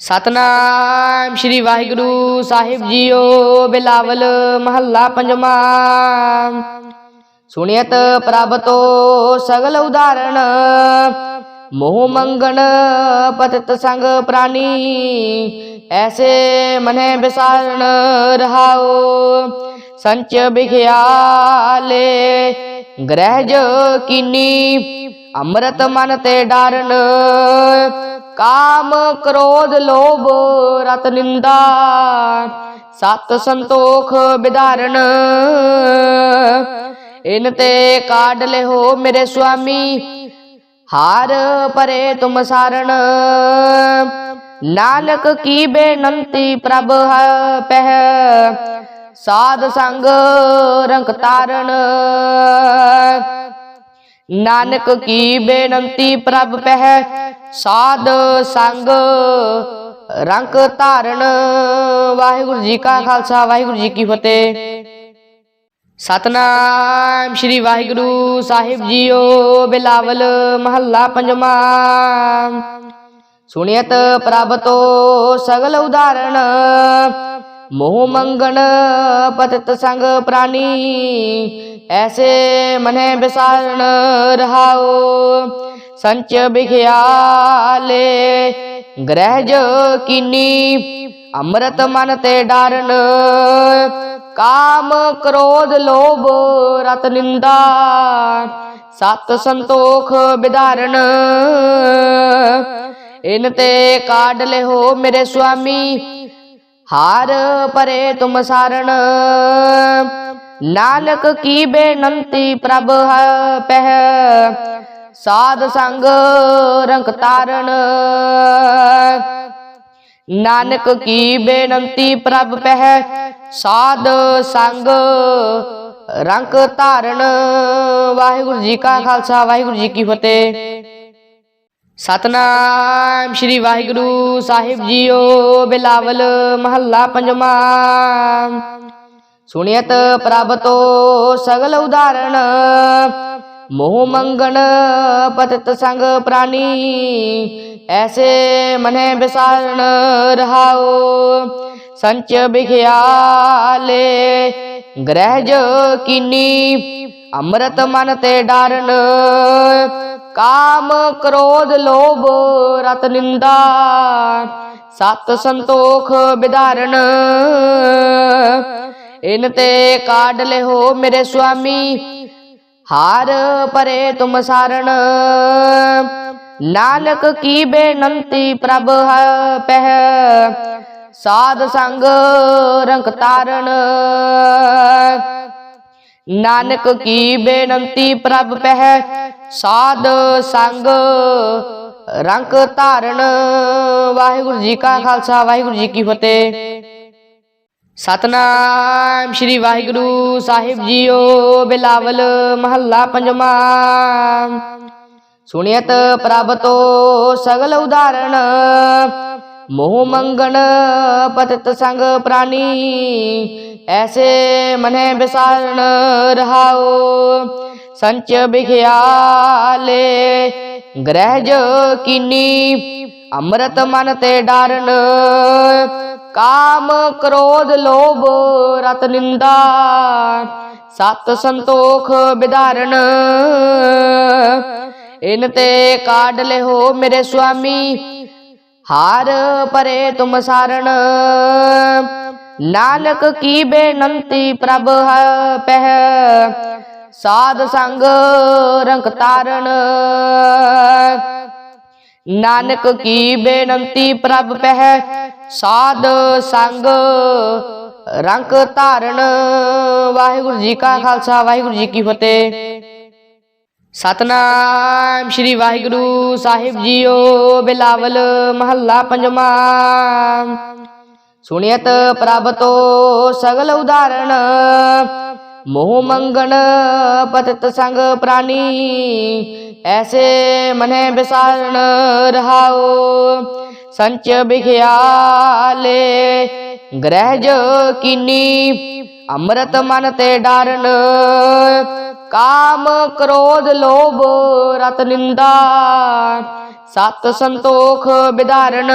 ਸਤਨਾਮ ਸ੍ਰੀ ਵਾਹਿਗੁਰੂ ਸਾਹਿਬ ਜੀਓ ਬਿਲਾਵਲ ਮਹੱਲਾ ਪੰਜਵਾਂ। ਸੁਣਿਤ ਪ੍ਰਭ ਤੋ ਸਗਲ ਉਦਾਹਰਣ, ਮੋਹ ਮੰਗਣ ਪਤਿਤ ਸੰਗ ਪ੍ਰਾਨੀ, ਐਸੇ ਮਨੇ ਵਿਸਾਰਣ ਰਹਾਓ ਸੰਚ ਬਿਖਿਆਲੇ ਗ੍ਰਹਿਜ ਕੀਨੀ, ਅੰਮ੍ਰਿਤ ਮਨ ਤੇ ਡਰਨ। ਕਾਮ ਕ੍ਰੋਧ ਲੋਭ ਰਤ ਨਿੰਦਾ, ਸਤ ਸੰਤੋਖ ਵਿਧਾਰਨ ਇਨ ਤੇ ਕਾਢ ਲਿਹੋ ਮੇਰੇ ਸੁਆਮੀ, ਹਾਰ ਪਰੇ ਤੁਮ ਸਾਰਣ। ਨਾਨਕ ਕੀ ਬੇਨੰਤੀ ਪ੍ਰਭ ਪਹਿ, ਸਾਧ ਸੰਗ ਰੰਗ ਤਾਰਨ ਨਾਨਕ ਕੀ ਬੇਨੰਤੀ ਪ੍ਰਭ ਪਹਿ ਸਾਧ ਸੰਗ ਰੰਗ ਧਾਰਨ। ਵਾਹਿਗੁਰੂ ਜੀ ਕਾ ਖਾਲਸਾ, ਵਾਹਿਗੁਰੂ ਜੀ ਕੀ ਫਤਿਹ। ਸਤਨਾਮ ਸ੍ਰੀ ਵਾਹਿਗੁਰੂ ਸਾਹਿਬ ਜੀਓ, ਬਿਲਾਵਲ ਮਹੱਲਾ ਪੰਜਵਾਂ। ਸੁਣਿਤ ਪ੍ਰਭ ਤੋ ਸਗਲ ਉਦਾਹਰਣ। ਮੋਹ ਮੰਗਣ ਪਤਿਤ ਸੰਗ ਪ੍ਰਾਨੀ, ਐਸੇ ਮਨੇ ਵਿਸਾਰਣ ਰਹਾਓ। ਸੰਚ ਬਿਖਿਆਲੇ ਗ੍ਰਹਿਜ ਕੀਨੀ, ਅੰਮ੍ਰਿਤ ਮਨ ਤੇ ਡਰਨ, ਕਾਮ ਕ੍ਰੋਧ ਲੋਭ ਰਤ ਨਿੰਦਾ, ਸਤ ਸੰਤੋਖ ਵਿਧਾਰਨ ਇਨ ਤੇ ਕਾਢ ਲਿਹੋ ਮੇਰੇ ਸੁਆਮੀ, ਹਾਰ ਪਰੇ ਤੁਮ ਸਾਰਣ ਨਾਨਕ ਕੀ ਬੇਨੰਤੀ ਪ੍ਰਭ ਪਹਿ ਸਾਧ ਸੰਗ ਰੰਗ ਤਾਰਨ। ਨਾਨਕ ਕੀ ਬੇਨੰਤੀ ਪ੍ਰਭ ਪਹਿ, ਸਾਧ ਸੰਗ ਰੰਗ ਧਾਰਨ ਵਾਹਿਗੁਰੂ ਜੀ ਕਾ ਖਾਲਸਾ, ਵਾਹਿਗੁਰੂ ਜੀ ਕੀ ਫਤਿਹ। ਸਤਨਾਮ ਸ੍ਰੀ ਵਾਹਿਗੁਰੂ ਸਾਹਿਬ ਜੀਓ ਬਿਲਾਵਲ ਮਹੱਲਾ ਪੰਜਵਾਂ। ਸੁਣਿਤ ਪ੍ਰਭ ਤੋ ਸਗਲ ਉਦਾਹਰਣ। ਮੋਹ ਮੰਗਣ ਪਤਿਤ ਸੰਗ ਪ੍ਰਾਨੀ, ਐਸੇ ਮਨੇ ਵਿਸਾਰਣ ਰਹਾਓ ਸੰਚ ਬਿਖਿਆਲੇ, ਗ੍ਰਹਿਜ ਕੀਨੀ, ਅੰਮ੍ਰਿਤ ਮਨ ਤੇ ਡਰਨ। ਕਾਮ ਕ੍ਰੋਧ ਲੋਭ ਰਤ ਨਿੰਦਾ, ਸਤ ਸੰਤੋਖ ਵਿਧਾਰਨ ਇਨ ਤੇ ਕਾਢ ਲਿਹੋ ਮੇਰੇ ਸੁਆਮੀ ਹਾਰ ਪਰੇ ਤੁਮ ਸਾਰਣ। ਨਾਨਕ ਕੀ ਬੇਨੰਤੀ ਪ੍ਰਭ ਹੈ ਪਹਿ। ਸਾਧ ਸੰਗ ਰੰਗ ਤਾਰਨ ਨਾਨਕ ਕੀ ਬੇਨੰਤੀ ਪ੍ਰਭ ਪਹਿ। ਸਾਧ ਸੰਗ ਰੰਗ ਧਾਰਨ ਵਾਹਿਗੁਰੂ ਜੀ ਕਾ ਖਾਲਸਾ, ਵਾਹਿਗੁਰੂ ਜੀ ਕੀ ਫਤਿਹ। ਸਤਨਾਮ ਸ੍ਰੀ ਵਾਹਿਗੁਰੂ ਸਾਹਿਬ ਜੀਓ ਬਿਲਾਵਲ ਮਹੱਲਾ ਪੰਜਵਾਂ। ਸੁਣਿਤ ਪ੍ਰਭ ਸਗਲ ਉਦਾਹਰਣ। ਮੋਹ ਮੰਗਣ ਪਤਿਤ ਸੰਗ ਪ੍ਰਾਨੀ। ਐਸੇ ਮਨੇ ਵਿਸਾਰਣ ਰਹਾਓ ਸੰਚ ਬਿਖਿਆਲੇ ਗ੍ਰਹਿਜ ਕੀਨੀ। ਅੰਮ੍ਰਿਤ ਮਨ ਤੇ ਡਰਨ। ਕਾਮ ਕ੍ਰੋਧ ਲੋਭ ਰਤ ਨਿੰਦਾ। ਸਤ ਸੰਤੋਖ ਵਿਧਾਰਨ ਇਨ ਤੇ ਕਾਢ ਲਿਹੋ ਮੇਰੇ ਸੁਆਮੀ। ਹਾਰ ਪਰੇ ਤੁਮ ਸਾਰਣ। ਨਾਨਕ ਕੀ ਬੇਨੰਤੀ ਪ੍ਰਭ ਪਹਿ। ਸਾਧ ਸੰਗ ਰੰਗ ਤਾਰਨ ਨਾਨਕ ਕੀ ਬੇਨੰਤੀ ਪ੍ਰਭ ਪਹਿ। ਸਾਧ ਸੰਗ ਰੰਗ ਧਾਰਨ। ਵਾਹਿਗੁਰੂ ਜੀ ਕਾ ਖਾਲਸਾ, ਵਾਹਿਗੁਰੂ ਜੀ ਕੀ ਫਤਿਹ। ਸਤਨਾਮ ਸ੍ਰੀ ਵਾਹਿਗੁਰੂ ਸਾਹਿਬ ਜੀਓ, ਬਿਲਾਵਲ ਮਹੱਲਾ ਪੰਜਵਾਂ। ਸੁਣਿਤ ਪ੍ਰਭ ਤੋ ਸਗਲ ਉਦਾਹਰਣ। ਮੋਹ ਮੰਗਣ ਪਤਿਤ ਸੰਗ ਪ੍ਰਾਨੀ, ਐਸੇ ਮਨੇ ਵਿਸਾਰਣ ਰਹਾਓ। ਸੰਚ ਬਿਖਿਆਲੇ ਗ੍ਰਹਿਜ ਕੀਨੀ, ਅੰਮ੍ਰਿਤ ਮਨ ਤੇ ਡਰਨ ਕਾਮ ਕ੍ਰੋਧ ਲੋਭ ਰਤ ਨਿੰਦਾ, ਸਤ ਸੰਤੋਖ ਵਿਧਾਰਨ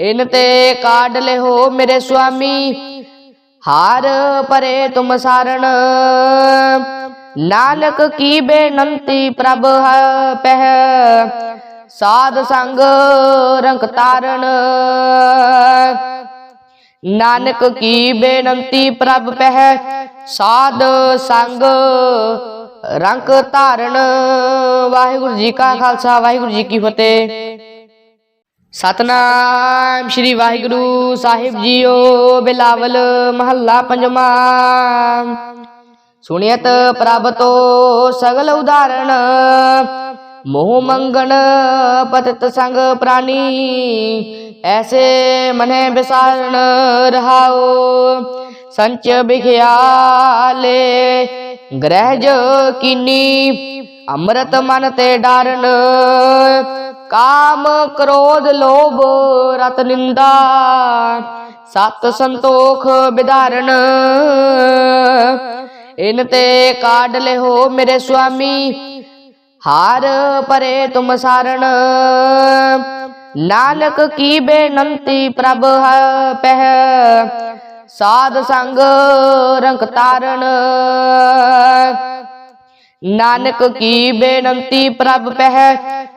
ਇਨ ਤੇ ਕਾਢ ਲਿਓ ਮੇਰੇ ਸੁਆਮੀ, ਹਾਰ ਪਰੇ ਤੁਮ ਸਾਰਣ। ਨਾਨਕ ਕੀ ਬੇਨੰਤੀ ਪ੍ਰਭ ਹੈ, ਪਹਿ ਸਾਧ ਸੰਗ ਰੰਗ ਤਾਰਨ। ਨਾਨਕ ਕੀ ਬੇਨਤੀ ਪ੍ਰਭ ਪਹਿ ਸਾਧ ਸੰਗ ਰੰਗ ਧਾਰਨ ਵਾਹਿਗੁਰੂ ਜੀ ਕਾ ਖਾਲਸਾ, ਵਾਹਿਗੁਰੂ ਜੀ ਕੀ ਫਤਿਹ। ਸਤਨਾਮ ਸ਼੍ਰੀ ਵਾਹਿਗੁਰੂ ਸਾਹਿਬ ਜੀਓ ਬਿਲਾਵਲ ਮਹੱਲਾ ਪੰਜਵਾਂ। ਸੁਣਿਤ ਪ੍ਰਭ ਤੋ ਸਗਲ ਉਦਾਹਰਣ। ਮੋਹ ਮੰਗਣ ਪਤਿਤ ਸੰਗ ਪ੍ਰਾਨੀ, ਐਸੇ ਮਨੇ ਵਿਸਾਰਣ ਰਹਾਓ ਸੰਚ ਬਿਖਿਆਲੇ ਗ੍ਰਹਿਜ ਕੀਨੀ, ਅੰਮ੍ਰਿਤ ਮਨ ਤੇ ਡਰਨ। ਕਾਮ ਕ੍ਰੋਧ ਲੋਭ ਰਤ ਨਿੰਦਾ, ਸਤ ਸੰਤੋਖ ਵਿਧਾਰਨ ਇਨ ਤੇ ਕਾਢ ਲਿਓ ਮੇਰੇ ਸੁਆਮੀ ਹਾਰ ਪਰੇ ਤੁਮ ਸਾਰਣ। ਨਾਨਕ ਕੀ ਬੇਨੰਤੀ ਪ੍ਰਭ ਪਹਿ। ਸਾਧ ਸੰਗ ਰੰਗ ਤਾਰਨ ਨਾਨਕ ਕੀ ਬੇਨੰਤੀ ਪ੍ਰਭ ਪਹਿ।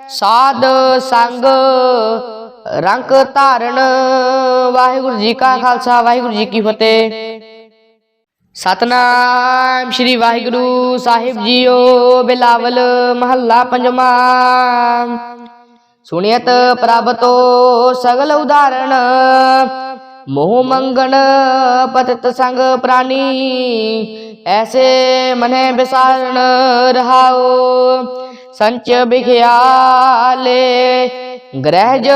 ਸਾਧ ਸੰਗ ਰੰਗ ਧਾਰਨ ਵਾਹਿਗੁਰੂ ਜੀ ਕਾ ਖਾਲਸਾ, ਵਾਹਿਗੁਰੂ ਜੀ ਕੀ ਫਤਿਹ। ਸਤਨਾਮ ਸ਼੍ਰੀ ਵਾਹਿਗੁਰੂ ਸਾਹਿਬ ਜੀਓ ਬਿਲਾਵਲ ਮਹੱਲਾ ਪੰਜਵਾਂ। ਸੁਣਿਤ ਪ੍ਰਭ ਤੋ ਸਗਲ ਉਦਾਹਰਣ, ਮੋਹ ਮੰਗਣ ਪਤਿਤ ਸੰਗ ਪ੍ਰਾਨੀ, ਐਸੇ ਮਨੇ ਵਿਸਾਰਣ ਰਹਾਓ, ਸੰਚ ਬਿਖਿਆਲੇ ਗ੍ਰਹਿਜ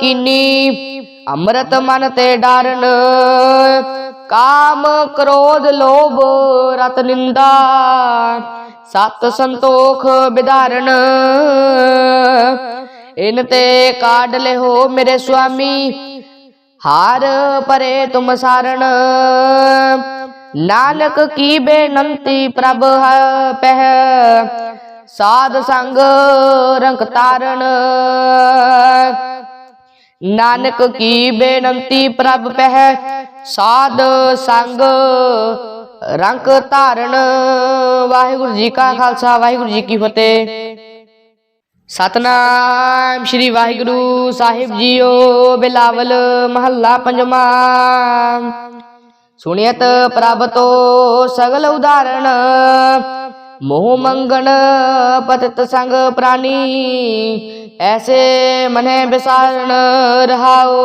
ਕੀਨੀ, ਅੰਮ੍ਰਿਤ ਮਨ ਤੇ ਡਰਨ ਕਾਮ ਕ੍ਰੋਧ ਲੋਭ ਰਤ ਨਿੰਦਾ, ਸਤ ਸੰਤੋਖ ਵਿਧਾਰਨ ਇਨ ਤੇ ਕਾਢ ਲਿਓ ਮੇਰੇ ਸੁਆਮੀ, ਹਾਰ ਪਰੇ ਤੁਮ ਸਾਰਣ। ਨਾਨਕ ਕੀ ਬੇਨੰਤੀ ਪ੍ਰਭ ਹੈ ਪਹਿ ਸਾਧ ਸੰਗ ਰੰਗ ਤਾਰਨ। ਨਾਨਕ ਕੀ ਬੇਨਤੀ ਪ੍ਰਭ ਪਹਿ, ਸਾਧ ਸੰਗ ਰੰਗ ਧਾਰਨ ਵਾਹਿਗੁਰੂ ਜੀ ਕਾ ਖਾਲਸਾ, ਵਾਹਿਗੁਰੂ ਜੀ ਕੀ ਫਤਿਹ। ਸਤਨਾਮ ਸ਼੍ਰੀ ਵਾਹਿਗੁਰੂ ਸਾਹਿਬ ਜੀਓ, ਬਿਲਾਵਲ ਮਹੱਲਾ ਪੰਜਵਾਂ। ਸੁਣਿਤ ਪ੍ਰਭ ਤੋ ਸਗਲ ਉਦਾਹਰਣ। ਮੋਹ ਮੰਗਣ ਪਤਿਤ ਸੰਗ ਪ੍ਰਾਨੀ, ਐਸੇ ਮਨੇ ਵਿਸਾਰਣ ਰਹਾਓ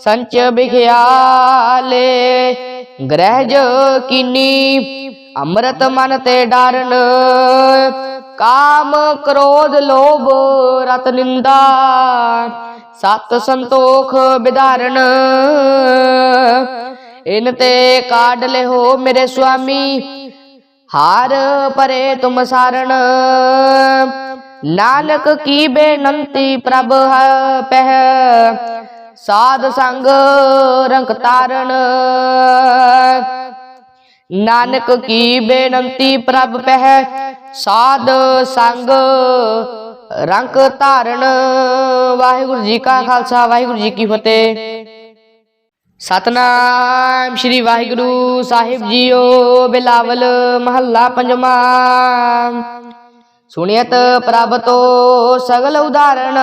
ਸੰਚ ਬਿਖਿਆਲੇ, ਗ੍ਰਹਿਜ ਕੀਨੀ, ਅੰਮ੍ਰਿਤ ਮਨ ਤੇ ਡਰਨ ਕਾਮ ਕ੍ਰੋਧ ਲੋਭ ਰਤ ਨਿੰਦਾ, ਸਤ ਸੰਤੋਖ ਵਿਧਾਰਨ ਇਨ ਤੇ ਕਾਢ ਲਿਓ ਮੇਰੇ ਸੁਆਮੀ ਹਾਰ ਪਰੇ ਤੁਮ ਸਾਰਣ। ਨਾਨਕ ਕੀ ਬੇਨੰਤੀ ਪ੍ਰਭ ਪਹਿ। ਸਾਧ ਸੰਗ ਰੰਗ ਤਾਰਨ ਨਾਨਕ ਕੀ ਬੇਨੰਤੀ ਪ੍ਰਭ ਪਹਿ। ਸਾਧ ਸੰਗ ਰੰਗ ਧਾਰਨ ਵਾਹਿਗੁਰੂ ਜੀ ਕਾ ਖਾਲਸਾ, ਵਾਹਿਗੁਰੂ ਜੀ ਕੀ ਫਤਿਹ। ਸਤਨਾਮ ਸ਼੍ਰੀ ਵਾਹਿਗੁਰੂ ਸਾਹਿਬ ਜੀਓ ਬਿਲਾਵਲ ਮਹੱਲਾ ਪੰਜਵਾਂ। ਸੁਣਿਤ ਪ੍ਰਭ ਸਗਲ ਉਦਾਹਰਣ,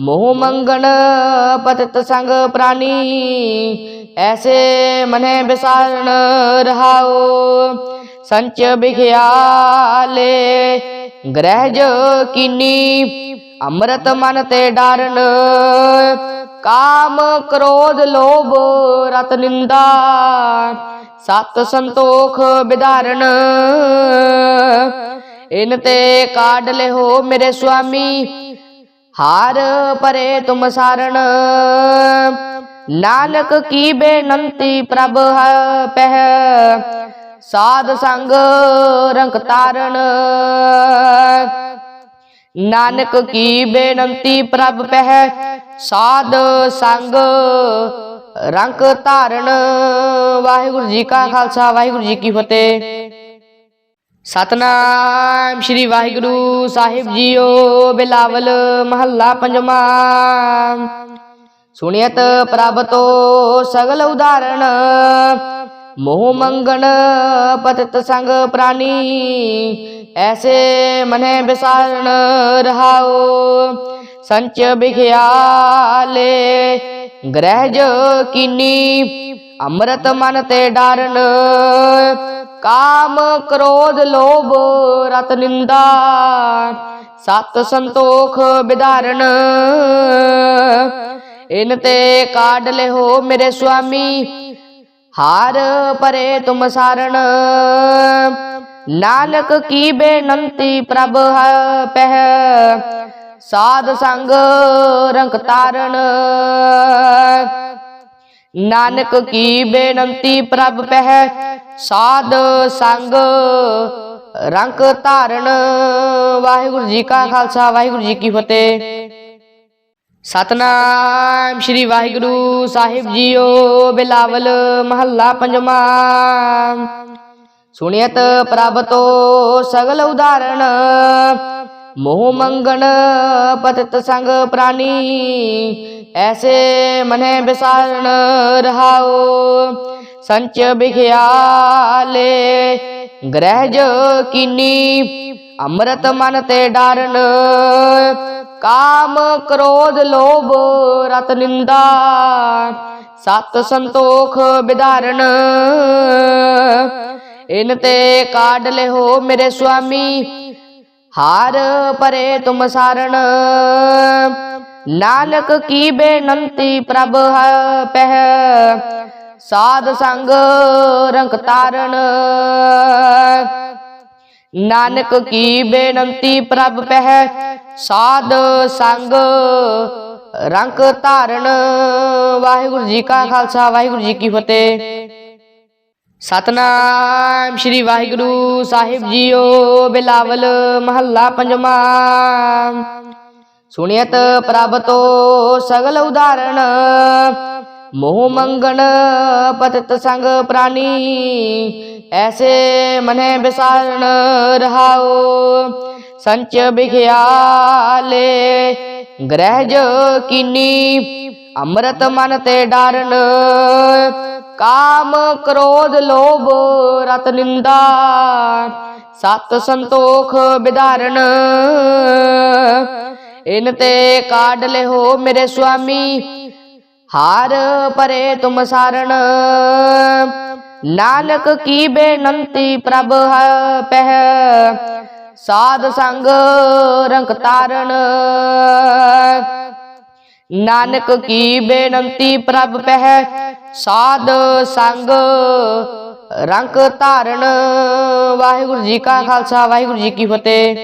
ਮੋਹ ਮੰਗਣ ਪਤਿਤ ਸੰਗ ਪ੍ਰਾਨੀ, ਐਸੇ ਮਨੇ ਵਿਸਾਰਣ ਰਹਾਓ ਸੰਚ ਬਿਖਿਆਲੇ ਗ੍ਰਹਿਜ ਕੀਨੀ, ਅੰਮ੍ਰਿਤ ਮਨ ਤੇ ਡਰਨ ਕਾਮ ਕ੍ਰੋਧ ਲੋਭ ਰਤ ਨਿੰਦਾ। ਸਤ ਸੰਤੋਖ ਵਿਧਾਰਨ ਇਨ ਤੇ ਕਾਢ ਲਿਓ ਮੇਰੇ ਸੁਆਮੀ। ਹਾਰ ਪਰੇ ਤੁਮ ਸਾਰਣ। ਨਾਨਕ ਕੀ ਬੇਨੰਤੀ ਪ੍ਰਭ ਪਹਿ। ਸਾਧ ਸੰਗ ਰੰਗ ਤਾਰਨ ਨਾਨਕ ਕੀ ਬੇਨੰਤੀ ਪ੍ਰਭ ਪਹਿ। ਸਾਧ ਸੰਗ ਰੰਗ ਧਾਰਨ। ਵਾਹਿਗੁਰੂ ਜੀ ਕਾ ਖਾਲਸਾ, ਵਾਹਿਗੁਰੂ ਜੀ ਕੀ ਫਤਿਹ। ਸਤਨਾਮ ਸ਼੍ਰੀ ਵਾਹਿਗੁਰੂ ਸਾਹਿਬ ਜੀਓ ਬਿਲਾਵਲ ਮਹੱਲਾ ਪੰਜਵਾਂ। ਸੁਣਿਤ ਪ੍ਰਭਤੋ ਸਗਲ ਉਦਾਹਰਣ। ਮੋਹ ਮੰਗਣ ਪਤਿਤ ਸੰਗ ਪ੍ਰਾਨੀ। ਐਸੇ ਮਨੇ ਵਿਸਾਰਣ ਰਹਾਓ। ਸੰਚ ਬਿਖਿਆਲੇ ਗ੍ਰਹਿਜ ਕੀਨੀ, ਅੰਮ੍ਰਿਤ ਮਨ ਤੇ ਡਾਰਨ, ਕਾਮ ਕ੍ਰੋਧ ਲੋਭ ਰਤ ਨਿੰਦਾ, ਸਤ ਸੰਤੋਖ ਵਿਧਾਰਨ। ਇਨ ਤੇ ਕਾਢ ਲਿਹੋ ਮੇਰੇ ਸੁਆਮੀ, ਹਾਰ ਪਰੇ ਤੁਮ ਸਾਰਣ। ਨਾਨਕ ਕੀ ਬੇਨੰਤੀ ਪ੍ਰਭ ਹੈ, ਪਹਿ ਸਾਧ ਸੰਗ ਰੰਗ ਤਾਰਨ। ਨਾਨਕ ਕੀ ਬੇਨੰਤੀ ਪ੍ਰਭ ਪਹਿ ਸਾਧ ਸੰਗ ਰੰਗ ਧਾਰਨ ਵਾਹਿਗੁਰੂ ਜੀ ਕਾ ਖਾਲਸਾ, ਵਾਹਿਗੁਰੂ ਜੀ ਕੀ ਫਤਿਹ। ਸਤਨਾਮ ਸ੍ਰੀ ਵਾਹਿਗੁਰੂ ਸਾਹਿਬ ਜੀਓ ਬਿਲਾਵਲ ਮਹੱਲਾ ਪੰਜਵਾਂ। ਸੁਣਿਤ ਪ੍ਰਭ ਤੋ ਸਗਲ ਉਦਾਹਰਣ। ਮੋਹ ਮੰਗਣ ਪਤਿਤ ਸੰਗ ਪ੍ਰਾਨੀ, ਐਸੇ ਮਨੇ ਵਿਸਾਰਣ ਰਹਾਓ ਸੰਚ ਬਿਖਿਆਲੇ, ਗ੍ਰਹਿਜ ਕੀਨੀ, ਅੰਮ੍ਰਿਤ ਮਨ ਤੇ ਡਾਰਨ। ਕਾਮ ਕ੍ਰੋਧ ਲੋਭ ਰਤ ਨਿੰਦਾ, ਸਤ ਸੰਤੋਖ ਵਿਧਾਰਨ ਇਨ ਤੇ ਕਾਢ ਲਿਹੋ ਮੇਰੇ ਸੁਆਮੀ ਹਾਰ ਪਰੇ ਤੁਮ ਸਾਰਣ। ਨਾਨਕ ਕੀ ਬੇਨੰਤੀ ਪ੍ਰਭ ਹੈ ਪਹਿ। ਸਾਧ ਸੰਗ ਰੰਗ ਤਾਰਨ ਨਾਨਕ ਕੀ ਬੇਨੰਤੀ ਪ੍ਰਭ ਪਹਿ। ਸਾਧ ਸੰਗ ਰੰਗ ਧਾਰਨ ਵਾਹਿਗੁਰੂ ਜੀ ਕਾ ਖਾਲਸਾ, ਵਾਹਿਗੁਰੂ ਜੀ ਕੀ ਫਤਿਹ। ਸਤਨਾਮ ਸ੍ਰੀ ਵਾਹਿਗੁਰੂ ਸਾਹਿਬ ਜੀਓ ਬਿਲਾਵਲ ਮਹੱਲਾ ਪੰਜਵਾਂ। ਸੁਣਿਤ ਪ੍ਰਭ ਸਗਲ ਉਦਾਹਰਣ, ਮੋਹ ਮੰਗਣ ਪਤਿਤ ਸੰਗ ਪ੍ਰਾਨੀ, ਐਸੇ ਮਨੇ ਵਿਸਾਰਣ ਰਹਾਓ ਸੰਚ ਬਿਖਿਆਲੇ ਗ੍ਰਹਿਜ ਕੀਨੀ ਅੰਮ੍ਰਿਤ ਮਨ ਤੇ ਡਰਨ ਕਾਮ ਕ੍ਰੋਧ ਲੋਭ ਰਤ ਨਿੰਦਾ, ਸਤ ਸੰਤੋਖ ਵਿਧਾਰਨ ਇਨ ਤੇ ਕਾਢ ਲਿਹੋ ਮੇਰੇ ਸੁਆਮੀ, ਹਾਰ ਪਰੇ ਤੁਮ ਸਾਰਣ। ਨਾਨਕ ਕੀ ਬੇਨੰਤੀ ਪ੍ਰਭ ਪਹਿ, ਸਾਧ ਸੰਗ ਰੰਗ ਤਾਰਨ ਨਾਨਕ ਕੀ ਬੇਨੰਤੀ ਪ੍ਰਭ ਪਹਿ ਸਾਧ ਸੰਗ ਰੰਗ ਧਾਰਨ। ਵਾਹਿਗੁਰੂ ਜੀ ਕਾ ਖਾਲਸਾ, ਵਾਹਿਗੁਰੂ ਜੀ ਕੀ ਫਤਿਹ।